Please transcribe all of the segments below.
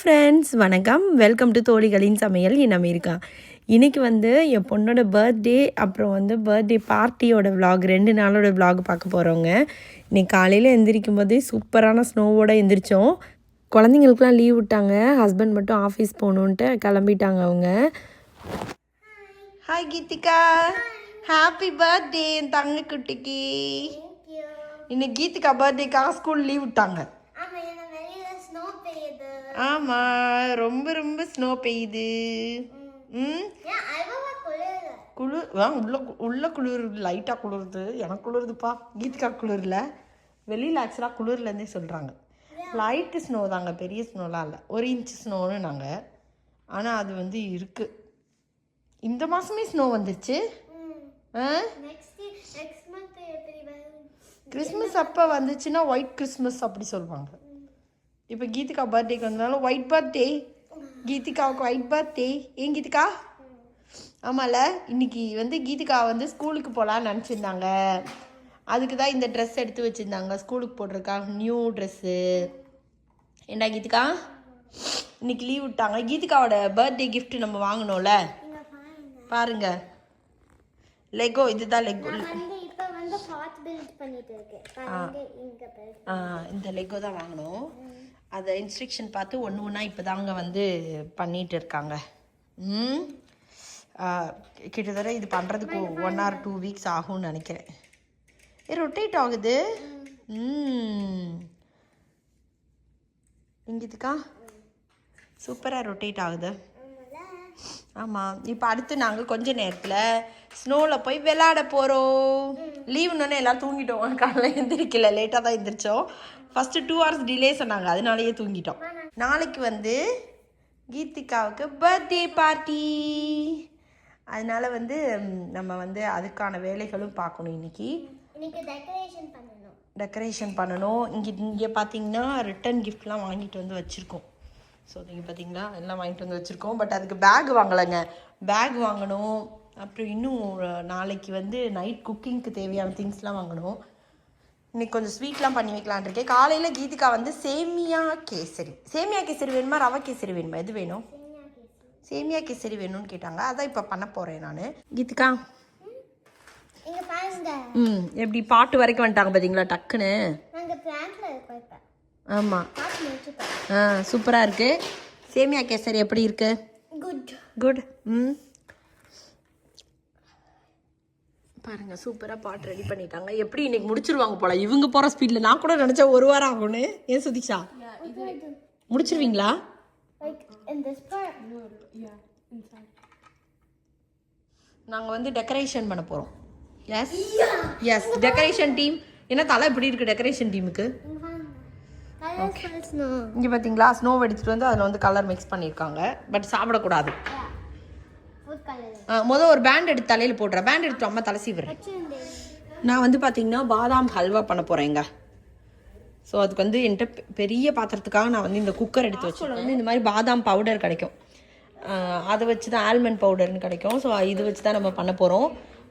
Friends வணக்கம். Welcome to தோழிகளின் சமையல். என் America இன்றைக்கி வந்து என் பொண்ணோட பர்த்டே அப்புறம் வந்து பர்த்டே பார்ட்டியோட vlog ரெண்டு நாளோட vlog பார்க்க போகிறோங்க இன்னைக்கு காலையில் எந்திரிக்கும் போது சூப்பரான ஸ்னோவோட எந்திரிச்சோம். குழந்தைங்களுக்குலாம் லீவ் விட்டாங்க. ஹஸ்பண்ட் மட்டும் ஆஃபீஸ் போகணுன்ட்டு கிளம்பிட்டாங்க அவங்க. ஹாய் கீதிகா ஹாப்பி பர்த்டே என் தங்க குட்டிக்கு இன்னைக்கு கீதிகா பர்த்டேக்காக ஸ்கூல் லீவ் விட்டாங்க ஆமா ஏன்னா வெளியில ஸ்னோ பெய்யுது. ஆமாம் ரொம்ப ரொம்ப ஸ்னோ பெய்யுது. ம். குளிர் ஆ உள்ள உள்ள குளிர் லைட்டாக குளிருது. எனக்கு குளிருதுப்பா. கீதிகா குளிரில். வெளியில் ஆக்சுவலாக குளிர்லேருந்தே சொல்கிறாங்க லைட்டு ஸ்னோ தாங்க பெரிய ஸ்னோலாம் இல்லை. ஒரு இன்ச் ஸ்னோன்னு நாங்கள் ஆனால் அது வந்து இருக்குது இந்த மாதமே ஸ்னோ வந்துருச்சு. கிறிஸ்மஸ் அப்போ வந்துச்சுன்னா ஒயிட் கிறிஸ்மஸ் அப்படி சொல்லுவாங்க. இப்போ கீதிகா பர்த்டேக்கு வந்தனால ஒயிட் பர்த்டே கீதிகாவுக்கு ஒயிட் பர்த்டே ஏன் கீதிகா? ஆமாம்ல இன்னைக்கு வந்து கீதிகா வந்து ஸ்கூலுக்கு போகலான்னு நினச்சிருந்தாங்க. அதுக்கு தான் இந்த ட்ரெஸ் எடுத்து வச்சுருந்தாங்க. ஸ்கூலுக்கு போட்டிருக்காங்க நியூ ட்ரெஸ்ஸு ஏண்டா கீதிகா? இன்னைக்கு லீவ் விட்டாங்க. கீதிகாவோட பர்த்டே gift நம்ம வாங்கணும்ல? பாருங்க. லெகோ இதுதான் லெகோ ஆ, இந்த லெகோ தான் வாங்கினோம் அதை இன்ஸ்ட்ரக்ஷன் பார்த்து ஒன்று ஒன்றா இப்போ தாங்க வந்து பண்ணிட்டு இருக்காங்க. ம்? கிட்டத்தட்ட இது பண்ணுறதுக்கு ஒன் ஆர் டூ வீக்ஸ் ஆகும்னு நினைக்கிறேன். ஏ ரொட்டேட் ஆகுது. ம். இங்கிதுக்கா சூப்பராக ரொட்டேட் ஆகுது. ஆமாம் இப்போ அடுத்து நாங்கள் கொஞ்ச நேரத்தில் ஸ்னோவில் போய் விளையாட போகிறோம் லீவுன்னு எல்லாம் தூங்கிட்டோம். காலைல எந்திரிக்கல. லேட்டாக தான் எந்திரிச்சோம். ஃபஸ்ட்டு டூ ஹவர்ஸ் டிலே சொன்னாங்க அதனாலேயே தூங்கிட்டோம். நாளைக்கு வந்து கீதிகாவுக்கு பர்த்டே பார்ட்டி அதனால வந்து நம்ம வந்து அதுக்கான வேலைகளும் பார்க்கணும் இன்னைக்கு. இன்னைக்கு டெக்கரேஷன் பண்ணணும். இங்கே இங்கே பார்த்தீங்கன்னா ரிட்டன் கிஃப்ட்லாம் வாங்கிட்டு வந்து வச்சுருக்கோம். ஸோ நீங்கள் பார்த்தீங்களா எல்லாம் வாங்கிட்டு வந்து வச்சுருக்கோம். பட் அதுக்கு பேக் வாங்கலைங்க. பேக் வாங்கணும். அப்புறம் இன்னும் நாளைக்கு வந்து நைட் குக்கிங்க்கு தேவையான திங்ஸ்லாம் வாங்கணும். இன்னைக்கு கொஞ்சம் ஸ்வீட்லாம் பண்ணி வைக்கலான் இருக்கேன். காலையில் கீதிகா வந்து சேமியா கேசரி. சேமியா கேசரி வேணுமா? ரவை கேசரி வேணுமா? எது வேணும்? சேமியா கேசரி வேணும்னு கேட்டாங்க. அதான் இப்போ பண்ண போகிறேன் நான். கீதிகா. ம் எப்படி பாட்டு வரைக்கும் வந்துட்டாங்க பார்த்தீங்களா டக்குன்னு. ஆமாம் ஆ சூப்பராக இருக்கு. சேமியா கேசரி எப்படி இருக்கு? குட் குட் ம். பாருங்க சூப்பராக பாட்டு ரெடி பண்ணிட்டாங்க. எப்படி இன்னைக்கு முடிச்சிருவாங்க போல? இவங்க போகிற ஸ்பீடில் நான் கூட நினச்சேன் ஒரு வாரம் ஆகும்னு. ஏன் சுதிஷா? முடிச்சிருவீங்களா? நாங்கள் வந்து டெக்கரேஷன் பண்ண போகிறோம் எஸ் எஸ் டெக்கரேஷன் டீம் என்ன தலை இப்படி இருக்கு டெக்கரேஷன் டீமுக்கு இங்க பார்த்தீங்களா ஸ்னோ எடுத்துகிட்டு வந்து அதில் வந்து கலர் மிக்ஸ் பண்ணியிருக்காங்க பட் சாப்பிடக்கூடாது. Food colour. ஆ, முத ஒரு பேண்ட் எடுத்து தலையில் போடுறேன் பேண்ட் எடுத்து அம்மா தலை சீவுறேன் நான் வந்து பார்த்தீங்கன்னா பாதாம் ஹல்வா பண்ண போகிறேங்க ஸோ அதுக்கு வந்து என்கிட்ட பெரிய பாத்திரத்துக்காக நான் வந்து இந்த குக்கர் எடுத்து வச்சுருக்கேன். வந்து இந்த மாதிரி பாதாம் பவுடர் கிடைக்கும். அதை வச்சு தான் ஆல்மண்ட் பவுடர்னு கிடைக்கும். ஸோ இது வச்சு தான் நம்ம பண்ண போகிறோம்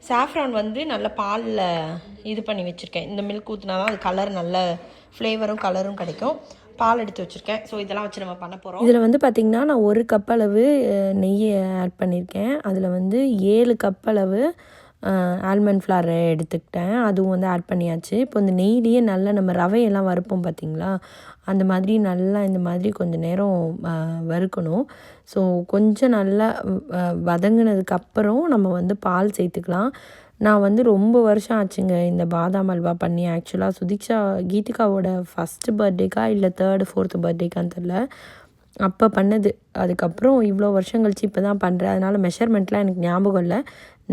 சாஃப்ரான் வந்து நல்ல பாலில் இது பண்ணி வச்சுருக்கேன். இந்த மில்க் ஊற்றினா தான் அது கலர் நல்ல ஃப்ளேவரும் கலரும் கிடைக்கும். பால் எடுத்து வச்சுருக்கேன். ஸோ இதெல்லாம் வச்சு நம்ம பண்ண போகிறோம் இதில் வந்து பார்த்திங்கன்னா நான் ஒரு கப் அளவு நெய்யை நெய் ஆட் பண்ணியிருக்கேன் அதில் வந்து ஏழு கப் அளவு ஆல்மண்ட் ஃப்ளார் எடுத்துக்கிட்டேன். அதுவும் வந்து ஆட் பண்ணியாச்சு. இப்போ இந்த நெய்லேயே நல்லா நம்ம ரவையெல்லாம் வறுப்போம் பார்த்தீங்களா அந்த மாதிரி நல்லா இந்த மாதிரி கொஞ்சம் நேரம் வறுக்கணும். ஸோ கொஞ்சம் நல்லா வதங்கினதுக்கப்புறம் நம்ம வந்து பால் சேர்த்துக்கலாம். நான் வந்து ரொம்ப வருஷம் ஆச்சுங்க இந்த பாதாம் அல்வா பண்ணி. ஆக்சுவலாக சுதீக்ஷா கீதிகாவோட ஃபஸ்ட்டு பர்த்டேக்கா இல்லை தேர்டு ஃபோர்த்து பர்த்டேக்கான்னு தெரில அப்போ பண்ணது. அதுக்கப்புறம் இவ்வளோ வருஷம் கழிச்சு இப்போ தான் பண்ணுறேன் அதனால் மெஷர்மெண்ட்லாம் எனக்கு ஞாபகம் இல்லை.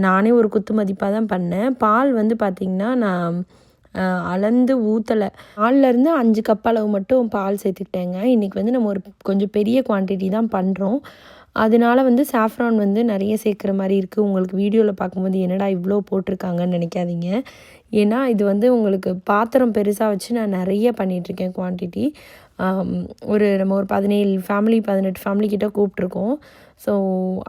நானே ஒரு குத்து மதிப்பாக தான் பண்ணேன். பால் வந்து பார்த்திங்கன்னா நான் அளந்து ஊற்றலை பால்லேருந்து அஞ்சு கப் அளவு மட்டும் பால் சேர்த்துக்கிட்டேங்க. இன்றைக்கி வந்து நம்ம ஒரு கொஞ்சம் பெரிய குவான்டிட்டி தான் பண்ணுறோம் அதனால வந்து சாஃப்ரான் வந்து நிறைய சேர்க்குற மாதிரி இருக்குது உங்களுக்கு வீடியோவில் பார்க்கும்போது என்னடா இவ்வளோ போட்டிருக்காங்கன்னு நினைக்காதீங்க. ஏன்னா இது வந்து உங்களுக்கு பாத்திரம் பெருசாக வச்சு நான் நிறைய பண்ணிகிட்ருக்கேன் குவான்டிட்டி ஒரு நம்ம ஒரு பதினேழு ஃபேமிலி பதினெட்டு ஃபேமிலி கிட்ட கூப்பிட்ருக்கோம் ஸோ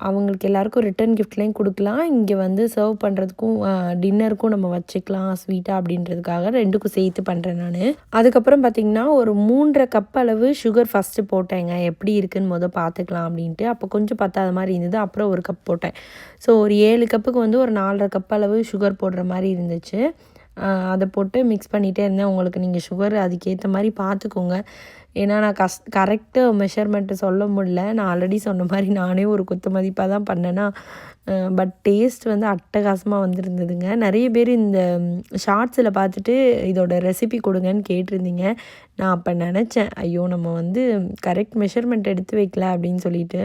அவங்களுக்கு எல்லாருக்கும் ரிட்டர்ன் கிஃப்ட்லேயும் கொடுக்கலாம். இங்கே வந்து சர்வ் பண்ணுறதுக்கும் டின்னருக்கும் நம்ம வச்சுக்கலாம் ஸ்வீட்டாக அப்படின்றதுக்காக ரெண்டுக்கும் சேர்த்து பண்ணுறேன் நான். அதுக்கப்புறம் பார்த்திங்கன்னா ஒரு மூன்றரை கப் அளவு சுகர் ஃபஸ்ட்டு போட்டேங்க. எப்படி இருக்குன்னு மொதல் பார்த்துக்கலாம் அப்படின்ட்டு. அப்போ கொஞ்சம் பத்தாத மாதிரி இருந்தது. அப்புறம் ஒரு கப் போட்டேன். ஸோ ஒரு ஏழு கப்புக்கு வந்து ஒரு நாலரை கப் அளவு சுகர் போடுற மாதிரி இருந்துச்சு. அதை போட்டு மிக்ஸ் பண்ணிகிட்டே இருந்தேன். உங்களுக்கு நீங்கள் சுகர் அதுக்கேற்ற மாதிரி பார்த்துக்கோங்க ஏன்னா நான் கஸ் கரெக்டு மெஷர்மெண்ட்டு சொல்ல முடியல. நான் ஆல்ரெடி சொன்ன மாதிரி நானே ஒரு குத்து மதிப்பாக தான் பண்ணேன்னா பட் டேஸ்ட் வந்து அட்டகாசமாக வந்திருந்ததுங்க. நிறைய பேர் இந்த ஷார்ட்ஸில் பார்த்துட்டு இதோட ரெசிபி கொடுங்கன்னு கேட்டிருந்தீங்க. நான் அப்போ நினச்சேன் ஐயோ நம்ம வந்து கரெக்ட் மெஷர்மெண்ட் எடுத்து வைக்கல அப்படின்னு சொல்லிட்டு.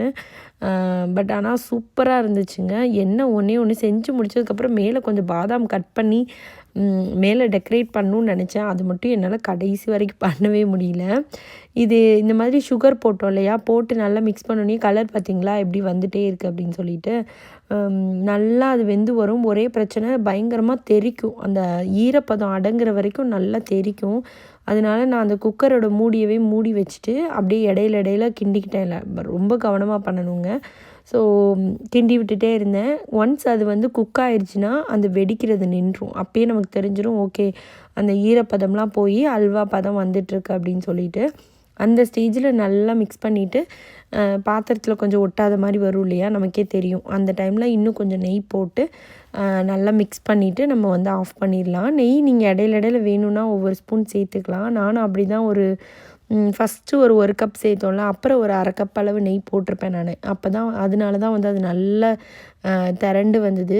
பட் ஆனால் சூப்பராக இருந்துச்சுங்க. என்ன ஒன்றே ஒன்று செஞ்சு முடிச்சதுக்கப்புறம் மேலே கொஞ்சம் பாதாம் கட் பண்ணி மேலே டெக்கரேட் பண்ணணும்னு நினச்சேன். அது மட்டும் என்னால் கடைசி வரைக்கும் பண்ணவே முடியல. இது இந்த மாதிரி சுகர் போட்டோம் இல்லையா? போட்டு நல்லா மிக்ஸ் பண்ணோன்னே கலர் பார்த்தீங்களா எப்படி வந்துட்டே இருக்குது அப்படின்னு சொல்லிட்டு. நல்லா அது வெந்து வரும். ஒரே பிரச்சனை பயங்கரமாக தெறிக்கும் அந்த ஈரப்பதம் அடங்குற வரைக்கும் நல்லா தெறிக்கும் அதனால நான் அந்த குக்கரோட மூடியவே மூடி வச்சுட்டு அப்படியே இடையில இடையில கிண்டிக்கிட்டேன். இல்லை ரொம்ப கவனமாக பண்ணணுங்க. ஸோ கிண்டி விட்டுட்டே இருந்தேன். ஒன்ஸ் அது வந்து குக் ஆயிடுச்சுன்னா அந்த வெடிக்கிறது நின்றும். அப்பயே நமக்கு தெரிஞ்சிடும் ஓகே அந்த ஈரப்பதம்லாம் போய் அல்வா பதம் வந்துட்டுருக்கு அப்படின்னு சொல்லிட்டு. அந்த ஸ்டேஜில் நல்லா மிக்ஸ் பண்ணிவிட்டு பாத்திரத்தில் கொஞ்சம் ஒட்டாத மாதிரி வரும் இல்லையா? நமக்கே தெரியும். அந்த டைமில் இன்னும் கொஞ்சம் நெய் போட்டு நல்லா மிக்ஸ் பண்ணிவிட்டு நம்ம வந்து ஆஃப் பண்ணிடலாம். நெய் நீங்கள் இடையில இடையில வேணும்னா ஒவ்வொரு ஸ்பூன் சேர்த்துக்கலாம். நானும் அப்படி தான் ஒரு ஃபஸ்ட்டு ஒரு ஒரு கப் சேர்த்தோம்ல அப்புறம் ஒரு அரை கப் அளவு நெய் போட்டிருப்பேன் நான். அப்போ தான் அதனால தான் வந்து அது நல்ல திரண்டு வந்தது.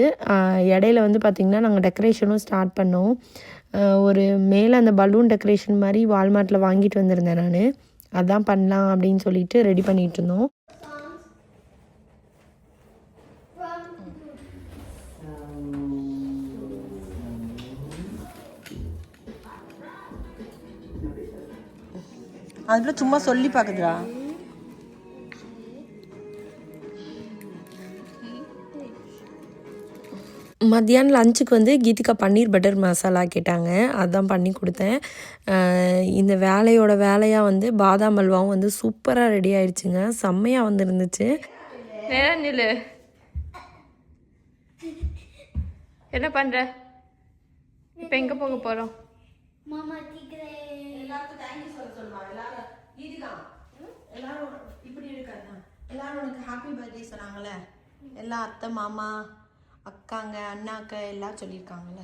இடையில வந்து பார்த்திங்கன்னா நாங்கள் டெக்கரேஷனும் ஸ்டார்ட் பண்ணோம். ஒரு மேலே அந்த பலூன் டெக்கரேஷன் மாதிரி வால்மார்ட்டில் வாங்கிட்டு வந்திருந்தேன் நான். அதான் பண்ணலாம் அப்படின்னு சொல்லிட்டு ரெடி பண்ணிகிட்டு இருந்தோம். அதுக்குள்ள சும்மா சொல்லி பார்க்குதுடா மத்தியானம் லஞ்சுக்கு வந்து கீதிகா பன்னீர் பட்டர் மசாலா கேட்டாங்க. அதான் பண்ணி கொடுத்தேன். இந்த வேலையோட வேலையாக வந்து பாதாம் அல்வாவும் வந்து சூப்பராக ரெடி ஆயிடுச்சுங்க செம்மையாக வந்துருந்துச்சு. நில்லு. என்ன பண்ற? இப்போ எங்க போக போறோம்? மாமா கேக்குறேன் எல்லாருக்கும் தேங்க்யூ சொல்ல சொல்லுவா எல்லாரும் கீதிகா எல்லாரும் இப்படி இருக்காது எல்லாரும் உனக்கு ஹாப்பி பர்த்டே சொன்னாங்கல்ல எல்லா அத்தை மாமா அக்காங்க அண்ணாக்க எல்லாம் சொல்லியிருக்காங்கல்ல?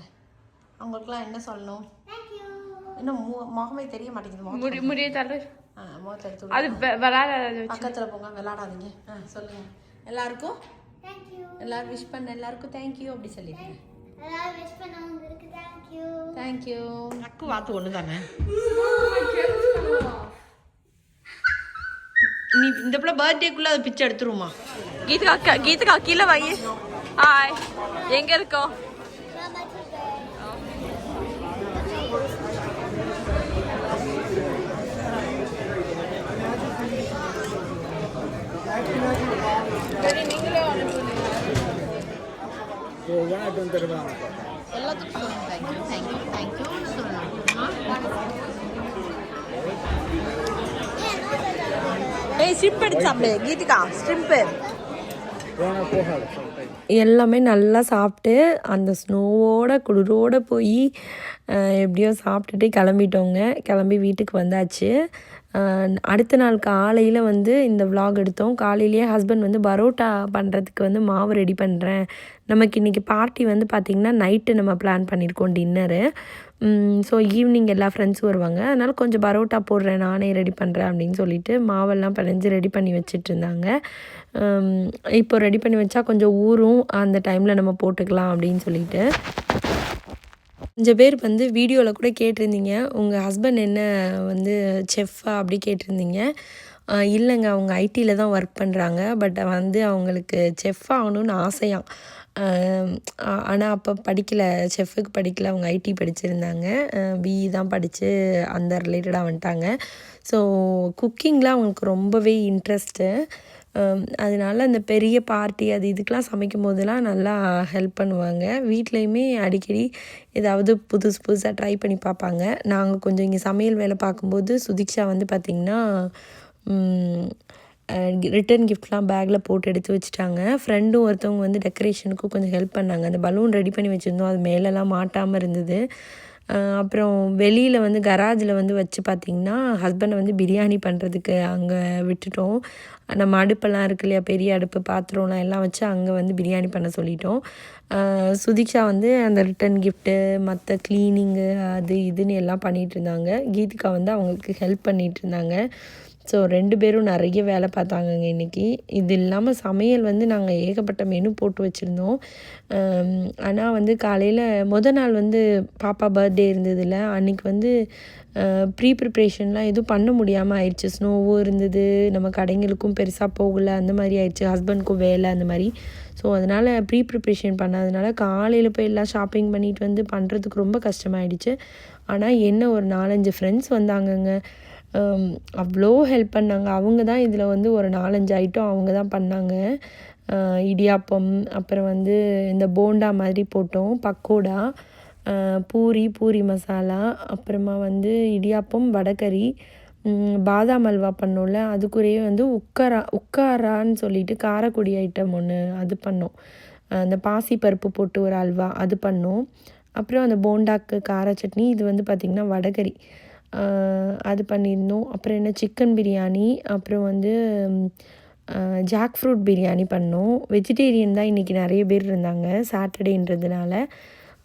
அவங்களுக்குலாம் என்ன சொல்லணும்? இன்னும் மு முகமே தெரிய மாட்டேங்குது முகம் முடி முடிய தள்ளு ஆ முகத்தை எடுத்து அது வெ- விளையாடாத வச்சு. பக்கத்தில் போங்க விளாடாதீங்க. ஆ சொல்லுங்க. எல்லாருக்கும்? எல்லாரும் விஷ் பண்ண எல்லாருக்கும் தேங்க்யூ அப்படி சொல்லிடுங்க. தேங்க்யூ அக்கு வாத்து ஒன்று தானே நீ இந்த பிள்ளை பர்த்டேக்குள்ளே அதை பிச்சை எடுத்துருமா கீதா அக்கா கீதா கீழே வாங்கி ஹாய் எங்க இருக்கோம் எல்லாத்துக்கும் தேங்க்யூ தேங்க்யூ தேங்க்யூன்னு சொல்லணும் ஏய் ஸ்ட்ரிப் எடுத்து சாப்பிடு. கீதிகா ஸ்ட்ரிப்பு எல்லாமே நல்லா சாப்பிட்டு அந்த ஸ்னோவோட குளிரோட போய் எப்படியோ சாப்பிட்டுட்டு கிளம்பிட்டோங்க. கிளம்பி வீட்டுக்கு வந்தாச்சு. அடுத்த நாள் காலையில் வந்து இந்த விலாக் எடுத்தோம். காலையிலேயே ஹஸ்பண்ட் வந்து பரோட்டா பண்ணுறதுக்கு வந்து மாவு ரெடி பண்ணுறேன் நமக்கு இன்றைக்கி பார்ட்டி வந்து பார்த்திங்கன்னா நைட்டு நம்ம பிளான் பண்ணியிருக்கோம் டின்னரு ஸோ ஈவினிங் எல்லா ஃப்ரெண்ட்ஸும் வருவாங்க. அதனால் கொஞ்சம் பரோட்டா போடுறேன் நானே ரெடி பண்ணுறேன் அப்படின்னு சொல்லிட்டு மாவெல்லாம் பிணைஞ்சு ரெடி பண்ணி வச்சுட்டு இருந்தாங்க. இப்போ ரெடி பண்ணி வச்சா கொஞ்சம் ஊறும். அந்த டைமில் நம்ம போட்டுக்கலாம் அப்படின்னு சொல்லிட்டு. கொஞ்சம் பேர் வந்து வீடியோவில் கூட கேட்டிருந்தீங்க. உங்கள் ஹஸ்பண்ட் என்ன வந்து செஃப்பா அப்படி கேட்டிருந்தீங்க. இல்லைங்க அவங்க ஐடியில் தான் ஒர்க் பண்ணுறாங்க பட் வந்து அவங்களுக்கு செஃப் ஆகணும்னு ஆசையாம். ஆனால் அப்போ படிக்கலை. செஃப்புக்கு படிக்கல. அவங்க ஐடி படிச்சிருந்தாங்க. பிஇ தான் படித்து அந்த ரிலேட்டடாக வந்துட்டாங்க. ஸோ குக்கிங்கில் அவங்களுக்கு ரொம்பவே இன்ட்ரெஸ்ட்டு அதனால அந்த பெரிய பார்ட்டி அது இதுக்கெலாம் சமைக்கும் போதெல்லாம் நல்லா ஹெல்ப் பண்ணுவாங்க. வீட்லேயுமே அடிக்கடி ஏதாவது புதுசு புதுசாக ட்ரை பண்ணி பார்ப்பாங்க. நாங்கள் கொஞ்சம் இங்கே சமையல் வேலை பார்க்கும்போது சுதீக்ஷா வந்து பார்த்திங்கன்னா ரிட்டன் கிஃப்ட்லாம் பேக்கில் போட்டு எடுத்து வச்சுட்டாங்க. ஃப்ரெண்டும் ஒருத்தவங்க வந்து டெக்கரேஷனுக்கும் கொஞ்சம் ஹெல்ப் பண்ணாங்க. அந்த பலூன் ரெடி பண்ணி வச்சுருந்தோம். அது மேலெல்லாம் மாட்டாமல் இருந்தது. அப்புறம் வெளியில் வந்து கராஜில் வந்து வச்சு பார்த்திங்கன்னா ஹஸ்பண்டை வந்து பிரியாணி பண்ணுறதுக்கு அங்கே விட்டுட்டோம். நம்ம அடுப்பெல்லாம் இருக்கு இல்லையா பெரிய அடுப்பு பாத்திரம்லாம் எல்லாம் வச்சு அங்கே வந்து பிரியாணி பண்ண சொல்லிட்டோம். அஹ் சுதீக்ஷா வந்து அந்த ரிட்டன் கிஃப்ட்டு மற்ற க்ளீனிங்கு அது இதுன்னு எல்லாம் பண்ணிகிட்டு இருந்தாங்க. கீதிகா வந்து அவங்களுக்கு ஹெல்ப் பண்ணிகிட்டு இருந்தாங்க. ஸோ ரெண்டு பேரும் நிறைய வேலை பார்த்தாங்கங்க இன்றைக்கி இது இல்லாமல் சமையல் வந்து நாங்கள் ஏகப்பட்ட மெனு போட்டு வச்சுருந்தோம். ஆனால் வந்து காலையில் மொதல் நாள் வந்து பாப்பா பர்த்டே இருந்ததில்ல அன்றைக்கி வந்து ப்ரீ ப்ரிப்ரேஷன்லாம் எதுவும் பண்ண முடியாமல் ஆயிடுச்சு. ஸ்னோவும் இருந்தது. நம்ம கடைங்களுக்கும் பெருசாக போகலை. அந்த மாதிரி ஆயிடுச்சு. ஹஸ்பண்ட்க்கும் வேலை அந்த மாதிரி. ஸோ அதனால் ப்ரீ ப்ரிப்ரேஷன் பண்ணாதனால காலையில் போய் எல்லாம் ஷாப்பிங் பண்ணிட்டு வந்து பண்ணுறதுக்கு ரொம்ப கஷ்டமாயிடுச்சு. ஆனால் என்ன ஒரு நாலஞ்சு ஃப்ரெண்ட்ஸ் வந்தாங்கங்க. அவ்வளோ ஹெல்ப் பண்ணாங்க. அவங்க தான் இதில் வந்து ஒரு நாலஞ்சு ஐட்டம் அவங்க தான் பண்ணாங்க. இடியாப்பம் அப்புறம் வந்து இந்த போண்டா மாதிரி போட்டோம் பக்கோடா பூரி பூரி மசாலா அப்புறமா வந்து இடியாப்பம் வடைக்கறி பாதாம் அல்வா பண்ணோம்ல அதுக்குரிய வந்து உக்கரா உக்காரான்னு சொல்லிட்டு காரக்குடி ஐட்டம் ஒன்று அது பண்ணோம். அந்த பாசி பருப்பு போட்டு ஒரு அல்வா அது பண்ணோம். அப்புறம் அந்த போண்டாக்கு கார சட்னி இது வந்து பார்த்திங்கன்னா வடகறி. அது பண்ணியிருந்தோம். அப்புறம் என்ன சிக்கன் பிரியாணி அப்புறம் வந்து ஜாக் ஃப்ரூட் பிரியாணி பண்ணோம். வெஜிடேரியன் தான் இன்றைக்கி நிறைய பேர் இருந்தாங்க சாட்டர்டேன்றதுனால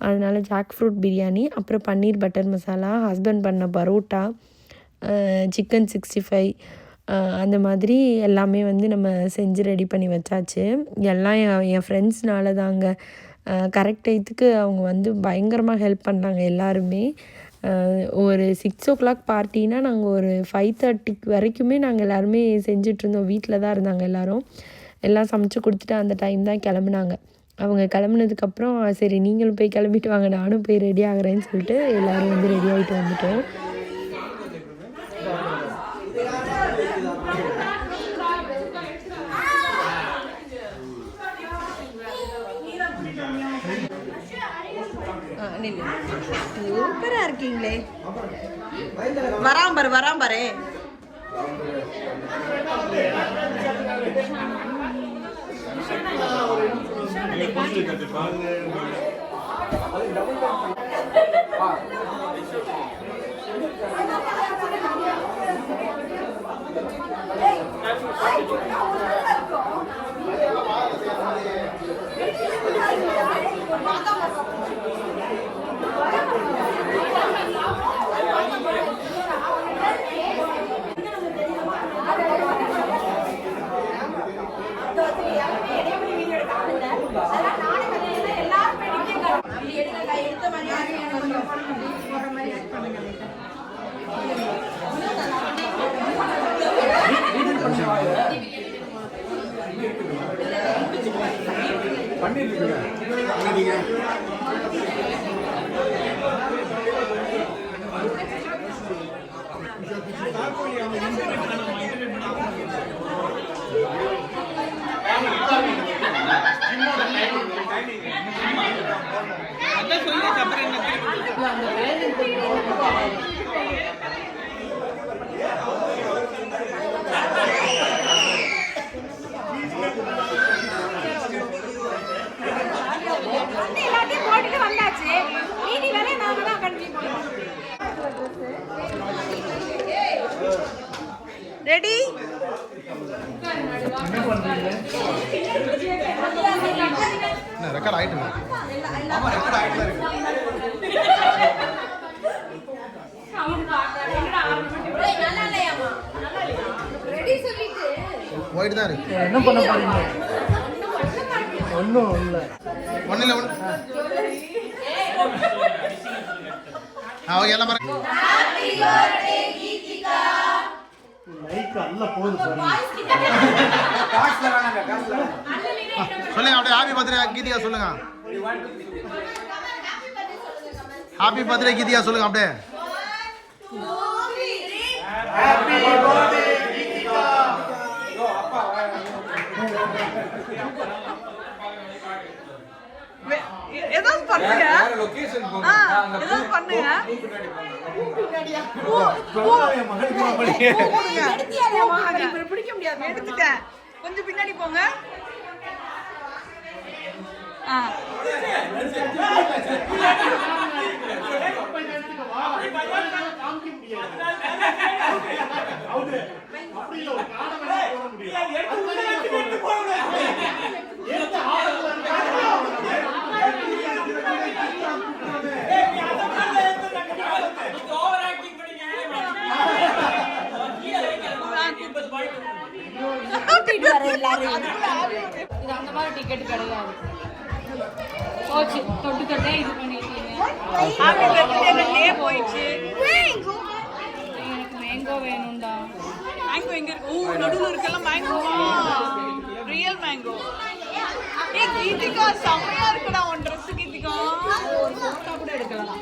அதனால் ஜாக் ஃப்ரூட் பிரியாணி அப்புறம் பன்னீர் பட்டர் மசாலா ஹஸ்பண்ட் பண்ண பரோட்டா சிக்கன் சிக்ஸ்டி ஃபைவ் அந்த மாதிரி எல்லாமே வந்து நம்ம செஞ்சு ரெடி பண்ணி வச்சாச்சு. எல்லாம் என் என் ஃப்ரெண்ட்ஸ்னால தாங்க. கரெக்ட் டயத்துக்கு அவங்க வந்து பயங்கரமாக ஹெல்ப் பண்ணாங்க எல்லாருமே. ஒரு சிக்ஸ் ஓ கிளாக் பார்ட்டினா நாங்கள் ஒரு ஃபைவ் தேர்ட்டிக்கு வரைக்குமே நாங்கள் எல்லாருமே செஞ்சிட்ருந்தோம் வீட்டில் தான் இருந்தாங்க எல்லோரும். எல்லாம் சமைச்சு கொடுத்துட்டு அந்த டைம் தான் கிளம்புனாங்க. அவங்க கிளம்புனதுக்கப்புறம் சரி நீங்களும் போய் கிளம்பிட்டு வாங்க. நானும் போய் ரெடி ஆகிறேன்னு சொல்லிட்டு எல்லோரும் வந்து ரெடி ஆகிட்டு வந்துட்டோம். சூப்பராக இருக்கீங்களே? வராம் பாரு வராம் பாரு எல்லாத்தையும் ரெடி ரெக்கார்ட் ஆயிட்டு போயிட்டு தான் இருக்கு. என்ன பண்ண போறீங்க? ஒன்றும் இல்லை. ஒன்றும் இல்லை ஒன்று எல்லாம் பாருங்க. லைக் அல்ல போகுது பாருங்க. சொல்லுங்க அப்படியே ஹாப்பி பர்த்டே கீதியா சொல்லுங்க. ஹாப்பி பர்த்டே கீதியா சொல்லுங்க அப்படியே. பண்ணுங்க வேற அங்க ஏதாவது பண்ணுங்க. பிடிக்க முடியாது எடுத்துட்டேன் கொஞ்சம் பின்னாடி போங்க ஆ போட. அது வேணா போட முடியும். எடுத்து ஆளுங்களை கூட்டிட்டு வர எல்லாரும் இது அந்த மாதிரி டிக்கெட் கிடையாது. போச்சு. தொட்டு தொட்டே இது பண்ணிட்டீங்க. போயிடுச்சு. எனக்கு மேங்கோ வேணும்டா. மேங்கோ எங்க இருக்கு? ஓ நடுவுல இருக்கெல்லாம் மேங்கோவா ரியல் மேங்கோ ஏ கீதிகா செம்மையா இருக்குடா உன் Dress கீதிகா கூட எடுக்கலாம்.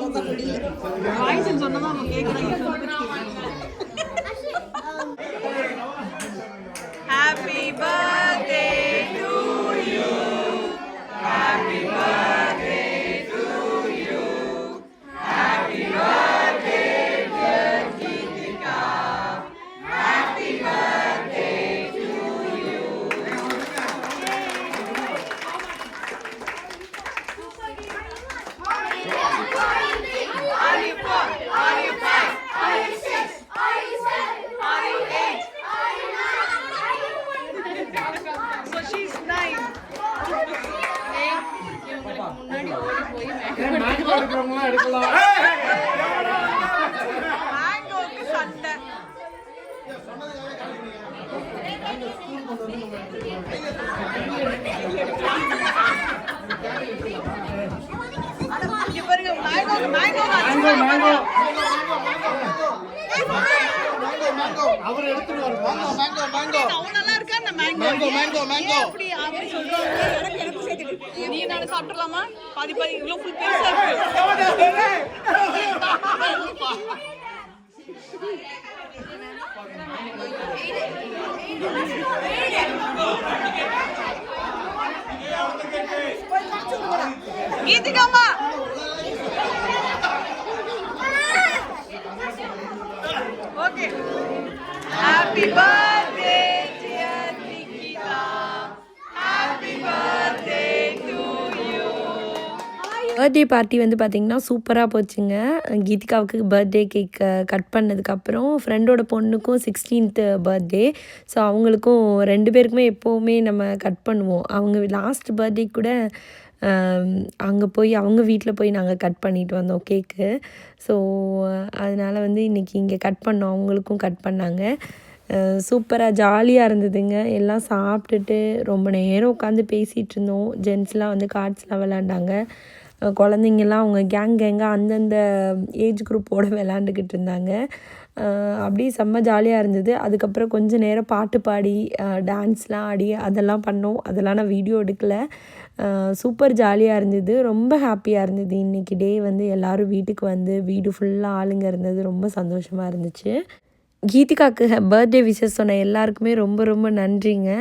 சுதிக்ஷா நம்ம எங்க வாய்ஸ் சொன்னதா அவங்க கேக்குறாங்க happy birthday mango mango mango mango அவர் எடுத்துட்டு வருவாங்க அவன் நல்லா இருக்கா? அந்த மேங்கோ மேங்கோ மேங்கோ அப்படி? அப்படி சொல்றாங்க எனக்கு எனக்கு சேர்த்துட்டு நீ நான் சாப்பிடலாமா பாதி பாதி. இவ்வளவு ஃபுல் பெருசா இருக்கு. கீதிகாமா okay happy birthday dear Nikitha happy birthday to you birthday party வந்து பார்த்திங்கன்னா சூப்பராக போச்சுங்க. கீதிகாவுக்கு பர்த்டே கேக் கட் பண்ணதுக்கப்புறம் ஃப்ரெண்டோட பொண்ணுக்கும் சிக்ஸ்டீன்த்து பர்த்டே ஸோ அவங்களுக்கும் ரெண்டு பேருக்குமே எப்போவுமே நம்ம கட் பண்ணுவோம். அவங்க லாஸ்ட் பர்த்டே கூட அங்கே போய் அவங்க வீட்டில் போய் நாங்கள் கட் பண்ணிட்டு வந்தோம் கேக்கு ஸோ அதனால் வந்து இன்றைக்கி இங்கே கட் பண்ணோம் அவங்களுக்கும் கட் பண்ணாங்க. சூப்பராக ஜாலியாக இருந்ததுங்க. எல்லாம் சாப்பிட்டுட்டு ரொம்ப நேரம் உட்காந்து பேசிகிட்டு இருந்தோம். ஜென்ஸ்லாம் வந்து கார்ட்ஸ்லாம் விளாண்டாங்க அஹ் குழந்தைங்கெல்லாம் அவங்க கேங் கேங்காக அந்தந்த ஏஜ் குரூப்போடு விளாண்டுக்கிட்டு இருந்தாங்க. அப்படியே செம்ம ஜாலியாக இருந்தது. அதுக்கப்புறம் கொஞ்சம் நேரம் பாட்டு பாடி டான்ஸ்லாம் ஆடி அதெல்லாம் பண்ணோம். அதெல்லாம் நான் வீடியோ எடுக்கல. சூப்பர் ஜாலியாக இருந்தது. ரொம்ப ஹாப்பியாக இருந்தது. இன்றைக்கி டே வந்து எல்லோரும் வீட்டுக்கு வந்து வீடு ஃபுல்லாக ஆளுங்க இருந்தது. ரொம்ப சந்தோஷமாக இருந்துச்சு. கீதிகாக்கு பர்த்டே விஷஸ் சொன்ன எல்லாருக்குமே ரொம்ப ரொம்ப நன்றிங்க.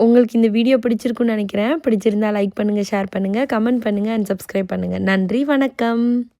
உங்களுக்கு இந்த வீடியோ பிடிச்சிருக்குன்னு நினைக்கிறேன். பிடிச்சிருந்தா லைக் பண்ணுங்கள் ஷேர் பண்ணுங்கள் கமெண்ட் பண்ணுங்கள் அண்ட் சப்ஸ்கிரைப் பண்ணுங்கள் நன்றி வணக்கம்.